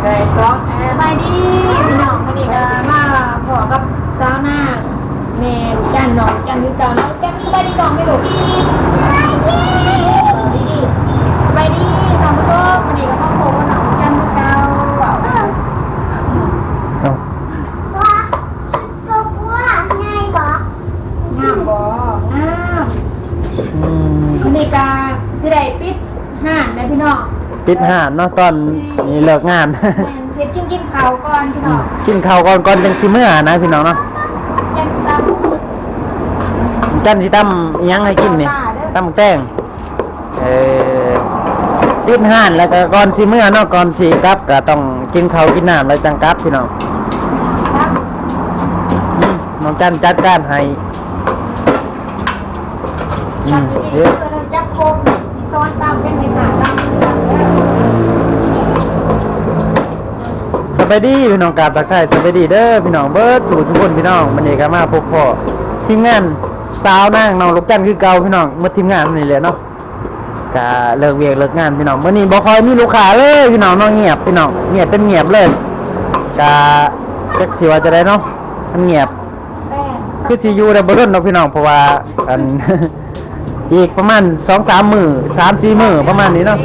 ใส่ซอสแอนสบายดีพี่น้องคนนี้ก็มาพอกับสาวหน้าแม่จันน้องจันคือน้องจันสบายดีน้องไม่หลุดสบายดีสบายดีน้องก็คนนี้ก็น้องจันคือเก่า เอ้า งามบ่งาม อืม คนนี้ก็สิได้ปิดห้านนะพี่น้อง ปิดหานเนาะตอนนี้เลิกงานเฮ็ดกินกินข้าวก่อนพี่น้องกินข้าวก่อนก่อนเป็นซิเมื่อนะพี่น้องเนาะยังตามจันสิตั้มอิหยังให้กินนี่ตั้มแต้งเออปิดหานแล้วก็ก่อนซิเมื่อเนาะก่อนสิกลับก็ต้องกินข้าวกินน้ำแล้วจังกลับพี่น้องครับอืมน้องจันจัดการให้อืจับมอยู่เดี๋ที่ยวเออจับโคมที่ซ้อนตามเป็นในขาตามเป็นขาเด้อ สบายดีพี่น้องกาบตะไคร้สบายดีเด้อพี่น้องเบิร์ดสู่ทุกคนพี่น้องมันเอกมาพบพ่อทีมงานสาวนางน้องลูกจันทร์คือเก่าพี่น้องเมื่อทีมงานนี่แหละเนาะกะเลิกเวียกเลิกงานพี่น้องเมื่อนี้บ่คอยมีลูกค้าเลยพี่น้องน้องเงียบพี่น้องเงียบเป็นเงียบเลยกะจักสิว่าจะได้เนาะมันเงียบ คือสิอยู่ได้บ่รุ่นเนาะพี่น้องเพราะว่าอันอีกประมาณ2-3มื้อ3-4มื้อประมาณนี้เนาะ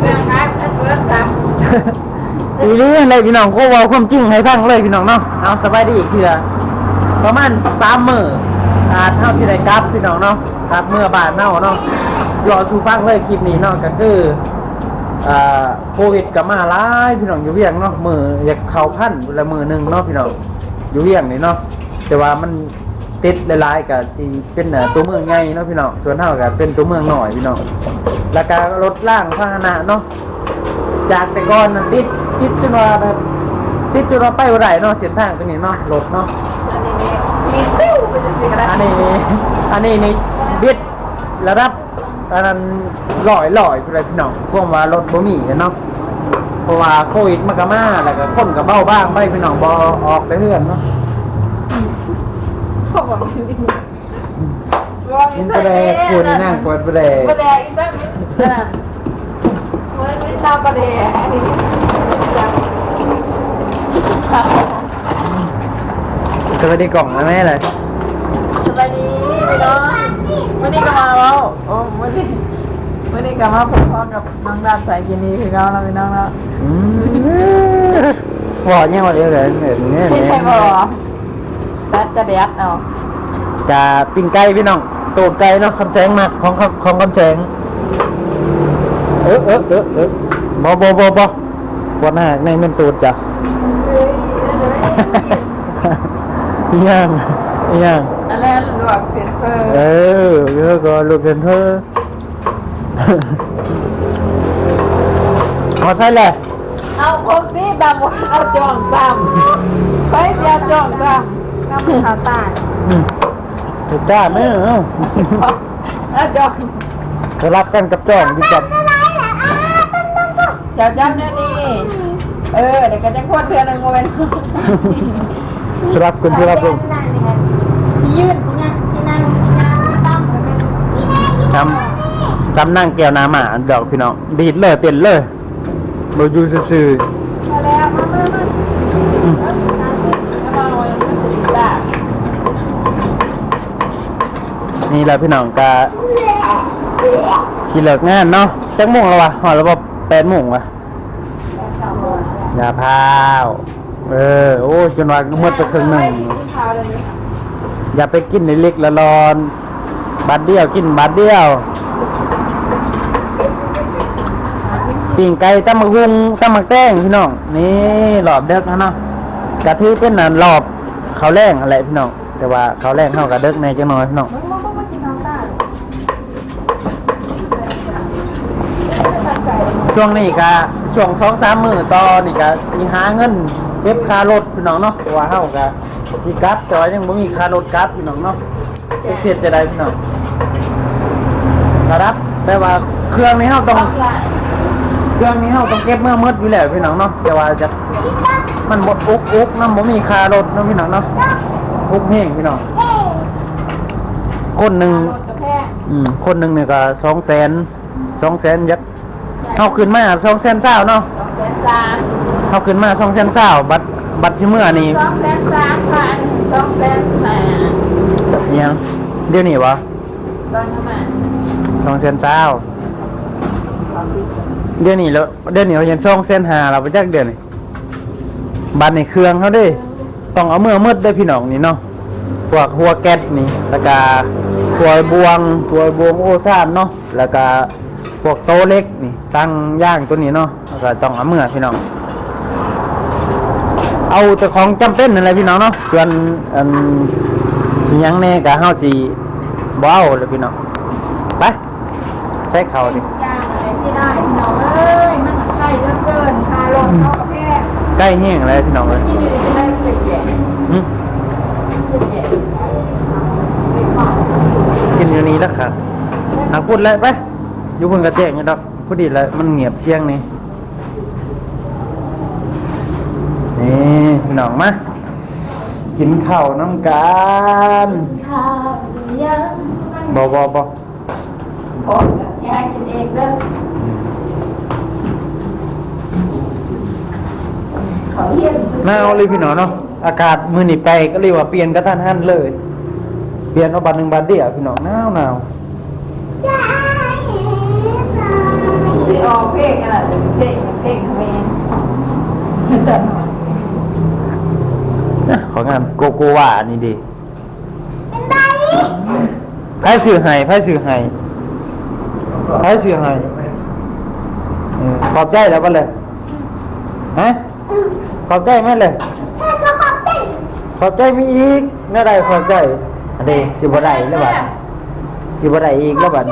เครื่ อีนี้เลยพี่น้องก็เว้าความจริงให้ฟังเลยพี่น้องเนาะเอาสบายดีอีกเถื่อประมาณ3มื้ออาจเฮาสิได้กลับพี่น้องเนาะกลับเมื่อบานเฮาเนาะสิเอาสู่ฟังเลยคลิปนี้เนาะก็คืออ่าโควิดก็มาหลายพี่น้องอยู่เวียงเนาะมืออยากเข้าพันละมือหนึ่งเนาะพี่น้องอยู่เวียงนี่เนาะแต่ว่ามันติดหลายๆก็สิเป็นตัวเมืองใหญ่เนาะพี่น้องส่วนเฮาก็เป็นตัวเมืองหน้อยพี่น้องแล้วก็รถล่างพาหนะเนาะ จากแต่ก่อนน่ะติดติดจนว่าแบบติดจนว่าไปบ่ได้เนาะเส้นทางตรงนี้เนาะรถเนาะอันนี้นี่ยิงปิ้วไปจริงๆก็ได้อันนี้อันนี้นี่บิดระดับอันนั้นลอยลอยอะไรพี่น้องพวกว่ารถบ่มีกันเนาะเพราะว่าโควิดมันก็มาแล้วก็คนก็เบ้าบ้างไปพี่น้องบ่ออกไปเฮือนเนาะเขาบอกมีว่ามีมันใส่ก็เอได้งคุณนั่งกดไปเลยประเดี๋ยวอีกสักนิด นั่นเฮ้ยไม่ตามประเดี๋ยวอันนี้จับสวัสดีกล่องนะแม่เลยสบายดีพี่น้องวันนี้ก็มาแล้วโอ้วันนี้วันนี้ก็มาพบพ่อกับน้องดาบสายกินดีคือเขาเราพี่น้องแล้วอืมบอกยังว่าเดียวเลยเนี่ยเนี่ยพี่เนี่ใช่ยปะตัดกระเดียดเอากาปิ้งไก่พี่น้องตูดไก่เนาะคำแสงมากของของของคำแสงเออเออเออเออ บอบอบอบอปวดหน้าในเม่นตูดจ้ะอีหยังอีหยังอันแรกลวกเสียนเพิ่มเออเยอะก็ลูกเป็นเธอเอาใช่แหละเอาพวกนี้ดำเอาจ่องดำไปเสียจ่องดำน้ำขาวตาลอืมถูกจ้าไหมเอ้าเอาจ่องจะรักกันกับจ้องดีจับ เดี๋ยวจำเนี่ยนี่เออเดี๋ยวก็จะควดเทือนหนึ่งโมเมนต์สรับคุณที่รับลงที่ยืนที่นั่งที่นั่งที่นั่งตั้มก็เป็นซ้ำซ้ำนั่งแก้วน้ำอะดอกพี่น้องดีดเลยเต้นเลยบอยู่ซื่อมาแล้วมามามาๆอืมแล้วมาวันนี้จ้านี่แหละพี่น้องกะชีเลิกงานเนาะจักโมงแล้ววะหอดแล้วบ่ แปดโมงวะยาพาวเออ โอ้ยจนว่าหมดไปครึ่งหนึ่งอย่าไปกินในเล็กละรอนบาทเดียวกินบาทเดียวปิ่งไก่ตำมะฮุงตำมแต้งพี่น้องนี่หลอบเด็กนะเนาะกะทิเป็นน่ะหลอบเขาแรงอะไรพี่น้องแต่ว่าเขาแรงเข้ากับเด็กในจังน้อยพี่น้อง มึงมึงมึงสิขาวตาล ช่วงนี้ก็ช่วงสองสามมือต่อนี่ก็สีหาเงินเก็บค่ารถพี่น้องเนาะเพราะว่าเฮาก็สิกลับแต่ว่ายังบ่มีค่ารถกลับพี่น้องเนาะเสียจะได้พี่น้องครับแต่ว่าเครื่องนี้เฮาต้องเครื่องนี้เฮาต้องเก็บเมื่อมืดอยู่แล้วพี่น้องเนาะแต่ว่าจะมันหมดอุกอุกน้ำบ่มีค่ารถเนาะพี่น้องเนาะอุกแห้งพี่น้องคนหนึ่งรถกระแทกอืมคนหนึ่งเนี่ยก็สองแสนสองแสนยัก เอาขึ้นมาสองแสนเศร้าเนาะสองแสนสามเอาขึ้นมาสองแสนเศร้าบัตรบัตรชิเมื่อนี่สองแสนสามพันสองแสนห้าอิหยังเดี๋ยวนี้วะตอนทำไมสองแสนเศร้าเดี๋ยวนี้แล้วเดี๋ยวนี้เราเห็นสองแสนหาเราไปจักเดือนนี่บัตรในเครื่องเขาเด้ต้องเอาเมื่อมืดได้อพี่น้องนี่เนาะพวกหัวแก๊สนี่แล้วก็ตัวบวงตัวบวงโอซานเนาะแล้วก็พ วกโตะเล็กนี่ตั้งย่างตัวนี้เนาะแล้วก็ต้องเอาเมื่อพี่น้อง เอาแต่ของจำเป็นนั่นแหละพี่น้องเนาะส่วนอันอิหยังแน่กะเฮาสิบ่เอาเลยพี่น้องไปใช้เขาดิย่างอะไรที่ได้พี่น้องเอ้ยมันใกล้เหลือเกินคาลงเข้ากระแพงใกล้แห้งแล้วพี่น้องเอ้ยกินอยู่ที่ได้เจ็บแก่หึเจ็บแก่กินอยู่นี่แล้วครับหาพูดแล้วไปอ ยู่พุ่นกระแจงนี่ดอกพูดดีแล้วมันเงียบเสียงนี่นี่พี่น้องมากินข้าวน้ำกันข้าวหรือยังบ่บ่บ่พอแล้วยายกินเองเด้อเขาเยี่ยมสุดหนาวเลยพี่น้องเนาะอากาศมื้อนี้ไปก็เรียกว่าเปลี่ยนกระทันหันเลย เปลี่ยนเอาบัดหนึ่งบัดเดียวพี่น้องหนาวหนาว สิออกเพลงกันล่ะเพลงเพลงทำไมจะนะของานโกโกวาอันนี้ดีไพ่สื่อไห้ไพ่สื่อไห้ไพ่สื่อไห้เออขอบใจแล้วก็เลยฮะขอบใจไหมเลยขอบใจมีอีกน่าได้ขอบใจอันนี้สิบไรแล้วบัดสิบไรอีกแล้วบัด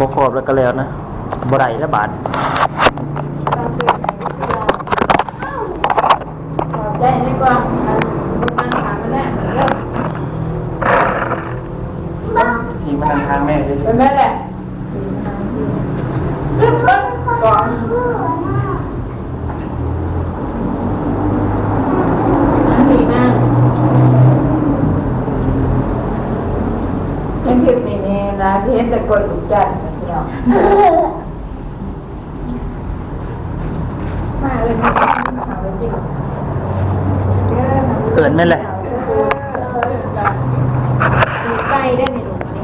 บขอบแล้วก็แล้วนะบไรแล้วบาทจนี่กว่ามันถามมันแน่ ขี่มาทางทางแม่ดิ เป็นแม่แหละก่อนดีมากยังคลิปนี้ นี่นะที่เห็นแต่กดถูกใจพี่น้องมาเลยมาเอาเลยจริงเกินไหมเลยมีไก่ได้ในหลุมอันนี้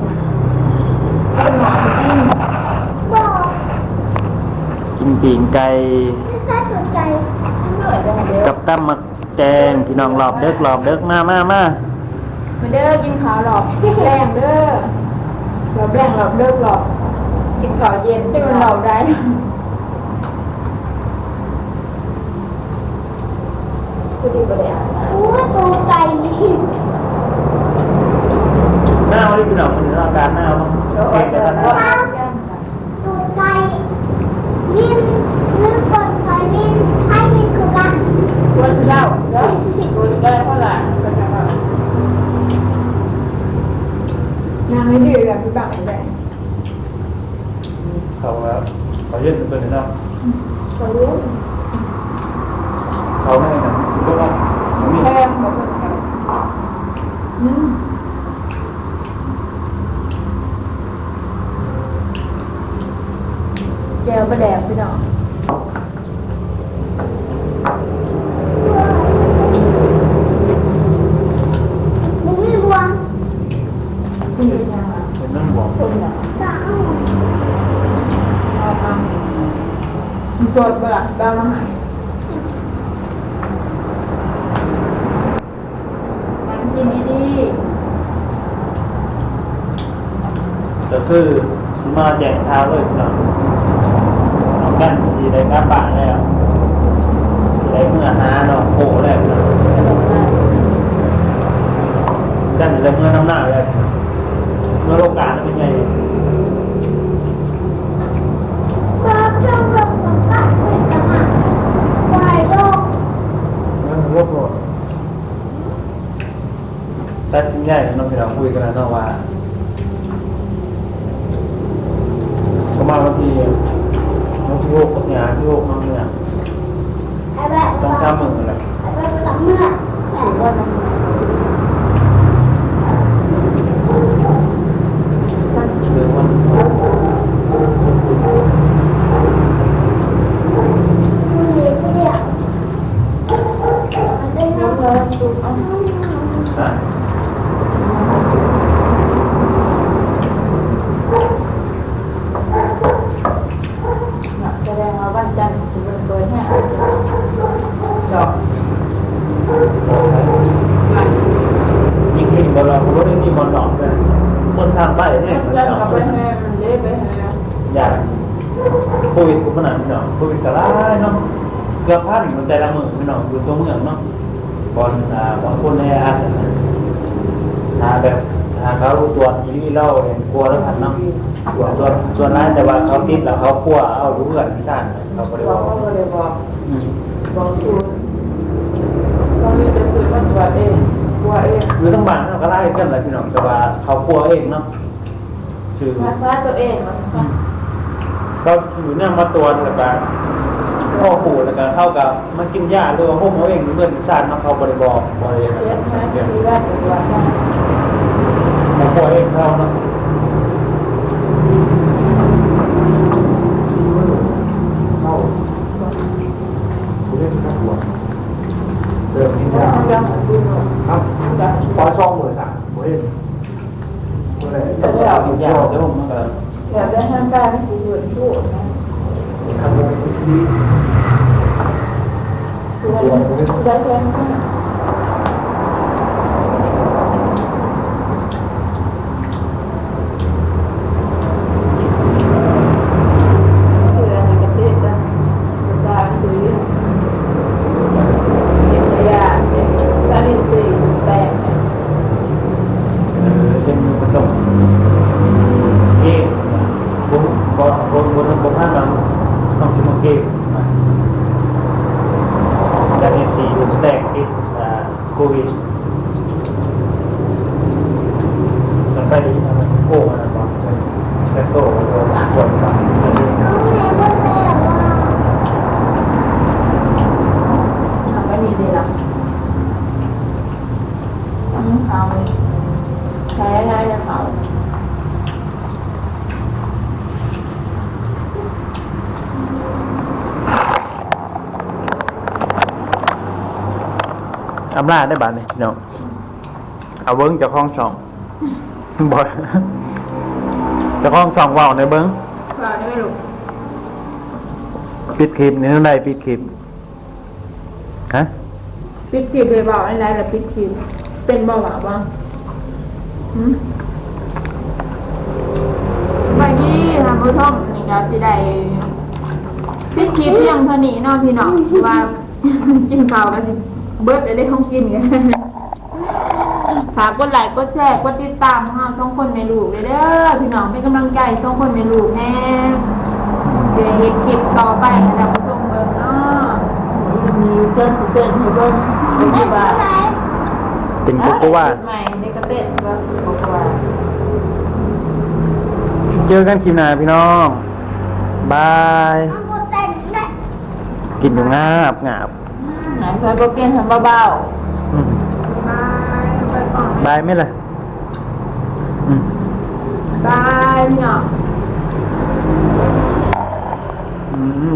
เป็นหมอจริงกินปีงไก่เหนื่อยจังเดียวกับตั้มมักแตงพี่น้องรอบเด็กรอบเด็กมามามามาเด้อกินข้าวหลอกแรงเด้อ หลอกแรงหลอกเลิกหลอกกินข้าวเย็นจะมันหลอกได้คือดีกว่าเลยอะหน้าที่พี่น้องมันอาการหน้าเนาะเดี๋ยว เก่งกัน เดี๋ยว นะ วันเล่าเดี๋ยวดูได้เท่าไหร่ก็จะว่า นางไม่ดื้อกับพี่บังเลย เขาแล้วเขาเย็นตัวนี้เนาะ เขารู้ เขาไม่นะก็ว่ามี แพงหมดเลย อืมเจลประแดกพี่น้องคุณเป็นยังไงเป็นนั่งบอกคุณอะเอามาสดเปล่าดาวมาหายมันกินดี ก็ คือสมาแจกท้าเลยครับเอากันสีได้กระปะแล้วสีได้เมื่อหาเนาโผล่แล้วครับกันได้เมื่อน้ำหน้าแล้วเมื่อโอกาสเป็นไง รวบรวมตัดชิ้นใหญ่น้องพี่น้องคุยกันแล้วเนาะว่าประมาณวันที่วันที่หกกับเนี่ยที่หกน้องเนี่ยสองสามหมื่นอะไร ๆถือว่ามัน อดูเอา ฮะ แสดงว่าวันจันทร์จะเป็นเบอร์ห้าดอก ยิ่งที่ บอลเราเขาไม่มีบอลอกเลยคนทำไปเนี่ยวันจันทร์กับไปแห่มันเละไปแห่อยากโควิดกูขนาดนี้เนาะโควิดกระไรเนาะเกือบพันมันแต่ละเมืองเนาะอยู่ตัวเมืองเนาะบอลอ่าบางคนในอาสนะหาแบบหาเขาตรวจยี่เล่าเนี่ยกลัวแล้วพันเนาะส่วนส่วนร้นแต่ว่าเขาติดแล้วเขากลัวเอารู้เพื่อนที่ซ่านเขาก็เลยบบออกกเขาเลยบอกอืมบอกชูเรามีแต่ซื้อมาตรวจเองกลัวเอง อยู่ทั้งบ้านเราก็ไล่กันแหละพี่น้องแต่ว่าเขากลัวเองเนาะชื่อมาซ่าตัวเองมันก็อยู่เนี่ยมาตัวแล้วก็พ่อปู่แล้วก็เข้ากับมากินยาหรือว่าพวกเขาเองเพื่อนที่ซ่านเนาะเขาบริบอกบริเจ็บไหมเกี่ยวที่บ้านตรวจนะเขากลัวเองเขาเนาะ เข้าเล่นข้าวหัวเริ่มกิน แล้ว ยา มันยังเหมือนดูหนู ครับ มันยัง พอช่องมือสั่งหัวเห็นเมื่อไหร่ แต่ จะ ว่า เอา กิน ยายาเดี๋ยวผมมันก็ อยากได้ห้ามได้ไม่ใช่หยุดพูดนะ ทำอะไรที่ ตัวได้แค่นี้คืออันนี้ก็ติดนะภาษาซื้อเก็บระยะเก็บชาลิสีแปด เออเป็นผสมเกมผมก็ผมผมผมท่านบางต้องสิมาเกมจากเอซีดูแตกติดโควิดมัน ไปดีนะมันโก้มันก่อนแค่โต้ปวดฟังทำไม่มีดีหรอกต้องเขาใช้ง่ายจะเขาอำนาจได้บาทนี่เนาะเอาเบิ้งจะคล้องสอง บ่อยเจะคล้าของสองว่าวในเบิ้งเราได้ไม่รู้ปิดคลิปนี่นั่นได้ปิดคลิปฮะปิดคลิปไปบอกอะไรหรือปิดคลิปเป็นเบาหวานบ้างหืมวันนี้ทำผู้ชมนี่ก็สิได้ปิดคลิปเพียงเท่านี้เนาะพี่น้องว่ากินข้าวก็สิเบิร์ดได้ห้องกินกัน ฝากกดไลค์กดแชร์กดติดตามห้าสองคนในลูกเลยเด้อพี่น้องเป็นกำลังใจสองคนในลูกแน่เดี๋ยวเห็นคลิปต่อไปให้ท่านผู้ชมเบิ่งเนาะมีเพื่อนสิเต้นให้เบิ่งเบิ่งว่าเป็นโกโกวาใหม่ในกระเต้นว่าโกโกวาเจอกันคลิปหน้าพี่น้องบายกินอยู่งาบงาบไหนเพื่อนก็เปลี่ยนทำเบาอืมบายไป ก่อนบายไหมล่ะอืมบายพี่น้องอืม